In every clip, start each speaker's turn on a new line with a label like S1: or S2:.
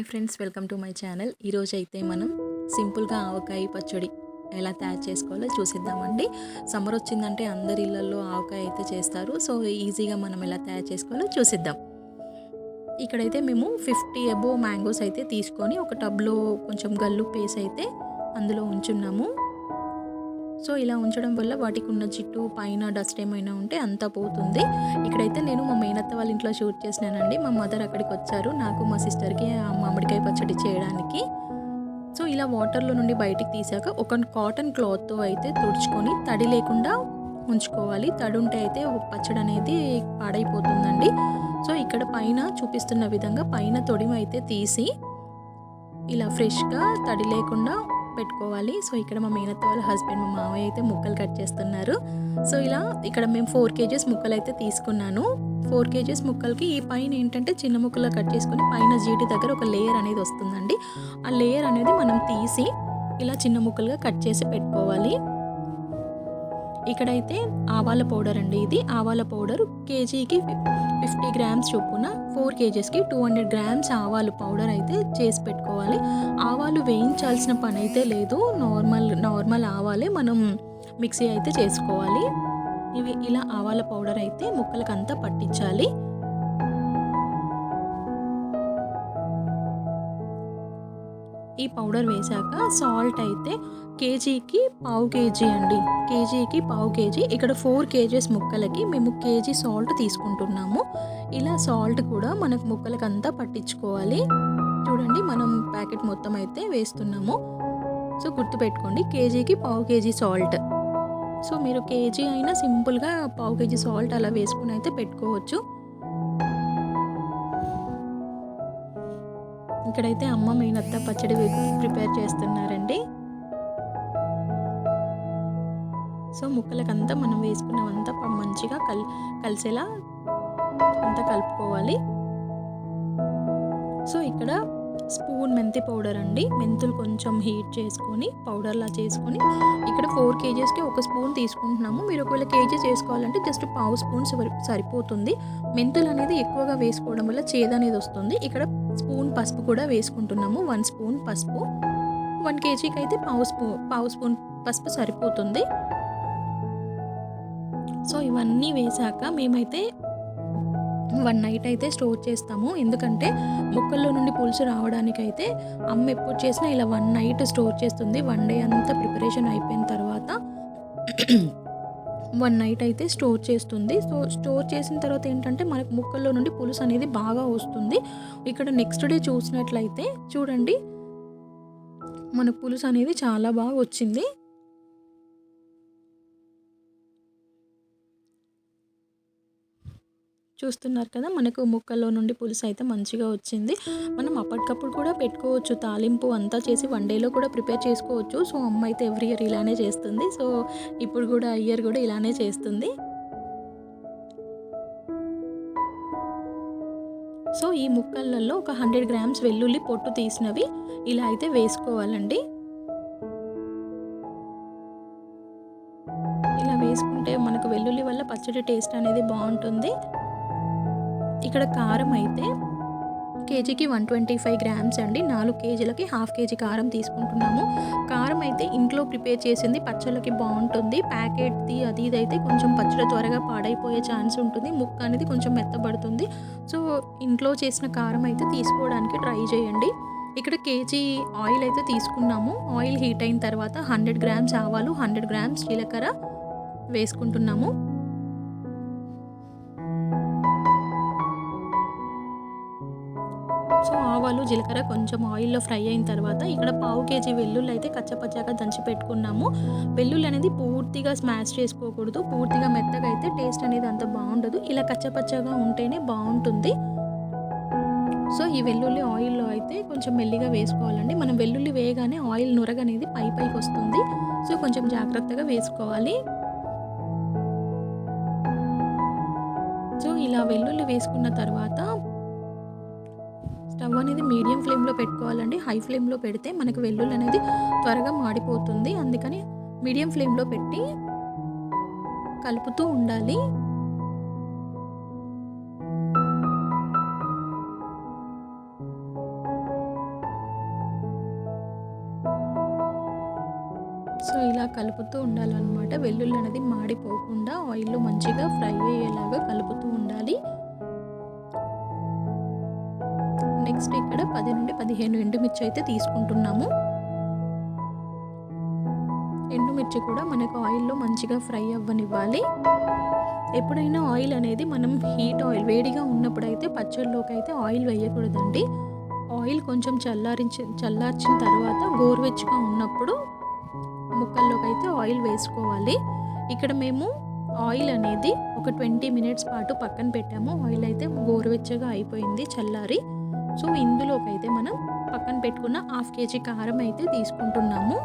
S1: Hi friends welcome to my channel. ఈరోజు అయితే మనం సింపుల్గా ఆవకాయ పచ్చడి ఎలా తయారు చేసుకోవాలో చూసిద్దామండి. సమ్మర్ వచ్చిందంటే అందరి ఇళ్ళల్లో ఆవకాయ అయితే చేస్తారు. సో ఈజీగా మనం ఎలా తయారు చేసుకోవాలో చూసిద్దాం. ఇక్కడైతే మేము ఫిఫ్టీ అబో మ్యాంగోస్ అయితే తీసుకొని ఒక టబ్లో కొంచెం గల్లు పేస్ అయితే అందులో ఉంచున్నాము. సో ఇలా ఉంచడం వల్ల వాటికి ఉన్న జిట్టు పైన డస్ట్ ఏమైనా ఉంటే అంతా పోతుంది. ఇక్కడైతే నేను మా మేనత్త వాళ్ళ ఇంట్లో షూట్ చేసినానండి. మా మదర్ అక్కడికి వచ్చారు. నాకు మా సిస్టర్కి మామిడికాయ పచ్చడి చేయడానికి. సో ఇలా వాటర్లో నుండి బయటికి తీసాక ఒక కాటన్ క్లాత్తో అయితే తుడుచుకొని తడి లేకుండా ఉంచుకోవాలి. తడి ఉంటే అయితే పచ్చడి అనేది పాడైపోతుందండి. సో ఇక్కడ పైన చూపిస్తున్న విధంగా పైన తొడిమ అయితే తీసి ఇలా ఫ్రెష్గా తడి లేకుండా పెట్టుకోవాలి. సో ఇక్కడ మా మేనత్త వాళ్ళ హస్బెండ్ మా మామయ్య అయితే ముక్కలు కట్ చేస్తున్నారు. సో ఇలా ఇక్కడ మేము ఫోర్ కేజెస్ ముక్కలు అయితే తీసుకున్నాను. ఫోర్ కేజెస్ ముక్కలకి ఈ పైన ఏంటంటే చిన్న ముక్కలు కట్ చేసుకుని పైన జీటి దగ్గర ఒక లేయర్ అనేది వస్తుందండి. ఆ లేయర్ అనేది మనం తీసి ఇలా చిన్న ముక్కలుగా కట్ చేసి పెట్టుకోవాలి. ఇక్కడైతే ఆవాల పౌడర్ అండి ఇది. ఆవాల పౌడర్ కేజీకి ఫిఫ్టీ గ్రామ్స్ చొప్పున ఫోర్ కేజెస్కి టూ హండ్రెడ్ గ్రామ్స్ ఆవాలు పౌడర్ అయితే చేసి పెట్టుకోవాలి. ఆవాలు వేయించాల్సిన పని అయితే లేదు. నార్మల్ నార్మల్ ఆవాలే మనం మిక్సీ అయితే చేసుకోవాలి. ఇవి ఇలా ఆవాల పౌడర్ అయితే ముక్కలకంతా పట్టించాలి. ఈ పౌడర్ వేశాక సాల్ట్ అయితే కేజీకి పావు కేజీ అండి. కేజీకి పావు కేజీ. ఇక్కడ ఫోర్ కేజీస్ ముక్కలకి మేము కేజీ సాల్ట్ తీసుకుంటున్నాము. ఇలా సాల్ట్ కూడా మనకు ముక్కలకి అంతా పట్టించుకోవాలి. చూడండి మనం ప్యాకెట్ మొత్తం అయితే వేస్తున్నాము. సో గుర్తుపెట్టుకోండి కేజీకి పావు కేజీ సాల్ట్. సో మీరు కేజీ అయినా సింపుల్గా పావు కేజీ సాల్ట్ అలా వేసుకుని అయితే పెట్టుకోవచ్చు. ఇక్కడైతే అమ్మ మేనత్త పచ్చడి ప్రిపేర్ చేస్తున్నారండి. సో ముక్కలకంతా మనం వేసుకున్నవంతా మంచిగా కల్ కలిసేలా అంతా కలుపుకోవాలి. సో ఇక్కడ స్పూన్ మెంతి పౌడర్ అండి. మెంతులు కొంచెం హీట్ చేసుకొని పౌడర్లా చేసుకొని ఇక్కడ ఫోర్ కేజీస్కి ఒక స్పూన్ తీసుకుంటున్నాము. మీరు ఒకవేళ కేజీస్ వేసుకోవాలంటే జస్ట్ పావు స్పూన్ సరి- సరిపోతుంది. మెంతులు అనేది ఎక్కువగా వేసుకోవడం వల్ల చేదు అనేది వస్తుంది. ఇక్కడ స్పూన్ పసుపు కూడా వేసుకుంటున్నాము. వన్ స్పూన్ పసుపు. వన్ కేజీకి అయితే పావు స్పూ పావు స్పూన్ పసుపు సరిపోతుంది. సో ఇవన్నీ వేసాక మేమైతే వన్ నైట్ అయితే స్టోర్ చేస్తాము. ఎందుకంటే ముక్కల్లో నుండి పులుసు రావడానికైతే అమ్మ ఎప్పుడు చేసినా ఇలా వన్ నైట్ స్టోర్ చేస్తుంది. వన్ డే అంతా ప్రిపరేషన్ అయిపోయిన తర్వాత వన్ నైట్ అయితే స్టోర్ చేస్తుంది. సో స్టోర్ చేసిన తర్వాత ఏంటంటే మనకు ముక్కల్లో నుండి పులుసు అనేది బాగా వస్తుంది. ఇక్కడ నెక్స్ట్ డే చూసినట్లయితే చూడండి మన పులుసు అనేది చాలా బాగా వచ్చింది. చూస్తున్నారు కదా మనకు ముక్కల్లో నుండి పులుసు అయితే మంచిగా వచ్చింది. మనం అప్పటికప్పుడు కూడా పెట్టుకోవచ్చు. తాలింపు అంతా చేసి వన్ డేలో కూడా ప్రిపేర్ చేసుకోవచ్చు. సో అమ్మ అయితే ఎవ్రీ ఇయర్ ఇలానే చేస్తుంది. సో ఇప్పుడు కూడా ఇయర్ కూడా ఇలానే చేస్తుంది. సో ఈ ముక్కలలో ఒక హండ్రెడ్ గ్రామ్స్ వెల్లుల్లి పొట్టు తీసినవి ఇలా అయితే వేసుకోవాలండి. ఇలా వేసుకుంటే మనకు వెల్లుల్లి వల్ల పచ్చడి టేస్ట్ అనేది బాగుంటుంది. ఇక్కడ కారం అయితే కేజీకి వన్ ట్వంటీ ఫైవ్ గ్రామ్స్ అండి. నాలుగు కేజీలకి హాఫ్ కేజీ కారం తీసుకుంటున్నాము. కారం అయితే ఇంట్లో ప్రిపేర్ చేసింది పచ్చళ్ళకి బాగుంటుంది. ప్యాకెట్ది అది ఇది అయితే కొంచెం పచ్చడి త్వరగా పాడైపోయే ఛాన్స్ ఉంటుంది. ముక్క అనేది కొంచెం మెత్తబడుతుంది. సో ఇంట్లో చేసిన కారం అయితే తీసుకోవడానికి ట్రై చేయండి. ఇక్కడ కేజీ ఆయిల్ అయితే తీసుకున్నాము. ఆయిల్ హీట్ అయిన తర్వాత హండ్రెడ్ గ్రామ్స్ ఆవాలు హండ్రెడ్ గ్రామ్స్ జీలకర్ర వేసుకుంటున్నాము. ఆవాలు జీలకర్ర కొంచెం ఆయిల్లో ఫ్రై అయిన తర్వాత ఇక్కడ పావు కేజీ వెల్లుల్లి అయితే కచ్చపచ్చగా దంచి పెట్టుకున్నాము. వెల్లుల్లి అనేది పూర్తిగా స్మాష్ చేసుకోకూడదు. పూర్తిగా మెత్తగా అయితే టేస్ట్ అనేది అంత బాగుండదు. ఇలా కచ్చపచ్చగా ఉంటేనే బాగుంటుంది. సో ఈ వెల్లుల్లి ఆయిల్లో అయితే కొంచెం మెల్లిగా వేసుకోవాలండి. మనం వెల్లుల్లి వేయగానే ఆయిల్ నురగ అనేది పై పైకి వస్తుంది. సో కొంచెం జాగ్రత్తగా వేసుకోవాలి. సో ఇలా వెల్లుల్లి వేసుకున్న తర్వాత స్టవ్ అనేది మీడియం ఫ్లేమ్లో పెట్టుకోవాలండి. హై ఫ్లేమ్లో పెడితే మనకు వెల్లుల్లి అనేది త్వరగా మాడిపోతుంది. అందుకని మీడియం ఫ్లేమ్లో పెట్టి కలుపుతూ ఉండాలి. సో ఇలా కలుపుతూ ఉండాలన్నమాట. వెల్లుల్లి అనేది మాడిపోకుండా ఆయిల్ మంచిగా ఫ్రై అయ్యేలాగా కలుపుతూ ఉండాలి. నెక్స్ట్ ఇక్కడ పది నుండి పదిహేను ఎండుమిర్చి అయితే తీసుకుంటున్నాము. ఎండుమిర్చి కూడా మనకు ఆయిల్లో మంచిగా ఫ్రై అవ్వనివ్వాలి. ఎప్పుడైనా ఆయిల్ అనేది మనం హీట్ ఆయిల్ వేడిగా ఉన్నప్పుడు అయితే పచ్చళ్ళలోకి అయితే ఆయిల్ వేయకూడదండి. ఆయిల్ కొంచెం చల్లారించి చల్లార్చిన తర్వాత గోరువెచ్చగా ఉన్నప్పుడు ముక్కల్లోకి అయితే ఆయిల్ వేసుకోవాలి. ఇక్కడ మేము ఆయిల్ అనేది ఒక ట్వంటీ మినిట్స్ పాటు పక్కన పెట్టాము. ఆయిల్ అయితే గోరువెచ్చగా అయిపోయింది చల్లారి. సో ఇందులోకి అయితే మనం పక్కన పెట్టుకున్న హాఫ్ కేజీ కారం అయితే తీసుకుంటున్నాము.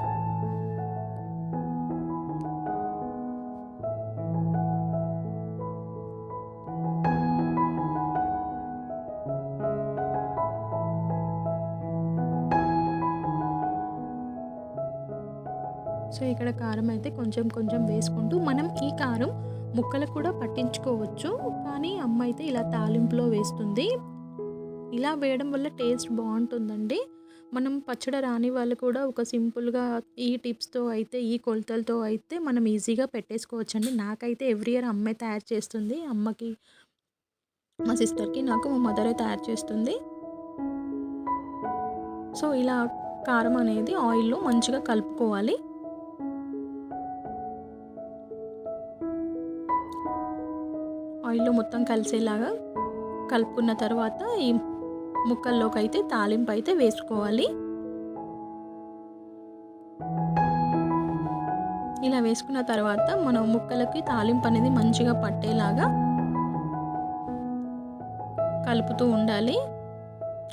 S1: సో ఇక్కడ కారం అయితే కొంచెం కొంచెం వేసుకుంటూ మనం ఈ కారం ముక్కలకు కూడా పట్టించుకోవచ్చు. కానీ అమ్మ అయితే ఇలా తాలింపులో వేస్తుంది. ఇలా వేయడం వల్ల టేస్ట్ బాగుంటుందండి. మనం పచ్చడి రాని వాళ్ళు కూడా ఒక సింపుల్గా ఈ టిప్స్తో అయితే ఈ కొలతలతో అయితే మనం ఈజీగా పెట్టేసుకోవచ్చండి. నాకైతే ఎవ్రీ ఇయర్ అమ్మే తయారు చేస్తుంది. అమ్మకి మా సిస్టర్కి నాకు మా మదరే తయారు చేస్తుంది. సో ఇలా కారం అనేది ఆయిల్లో మంచిగా కలుపుకోవాలి. ఆయిల్లో మొత్తం కలిసేలాగా కలుపుకున్న తర్వాత ఈ ముక్కల్లోకి అయితే తాలింపు అయితే వేసుకోవాలి. ఇలా వేసుకున్న తర్వాత మనం ముక్కలకి తాలింపు అనేది మంచిగా పట్టేలాగా కలుపుతూ ఉండాలి.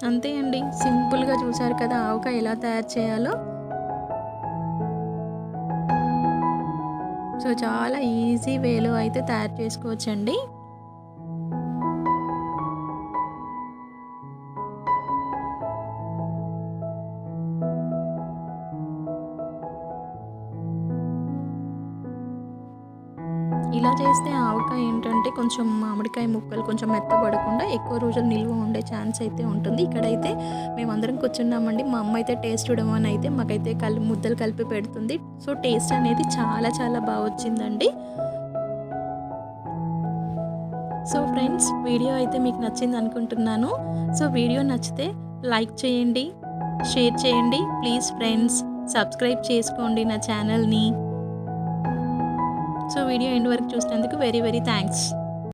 S1: అంతే అండి. సింపుల్గా చూసారు కదా ఆవకాయ ఎలా తయారు చేయాలో. సో చాలా ఈజీ వేలో అయితే తయారు చేసుకోవచ్చండి. కొంచెం మామిడికాయ ముక్కలు కొంచెం మెత్తబడకుండా ఎక్కువ రోజులు నిల్వ ఉండే ఛాన్స్ అయితే ఉంటుంది. ఇక్కడైతే మేమందరం కూర్చున్నామండి. మా అమ్మ అయితే టేస్ట్ చూడమని అయితే మాకైతే కల్ ముద్దలు కలిపి పెడుతుంది. సో టేస్ట్ అనేది చాలా చాలా బాగా వచ్చిందండి. సో ఫ్రెండ్స్ వీడియో అయితే మీకు నచ్చింది అనుకుంటున్నాను. సో వీడియో నచ్చితే లైక్ చేయండి షేర్ చేయండి. ప్లీజ్ ఫ్రెండ్స్ సబ్స్క్రైబ్ చేసుకోండి నా ఛానల్ని. సో వీడియో ఎండ్ వరకు చూసినందుకు వెరీ వెరీ థ్యాంక్స్.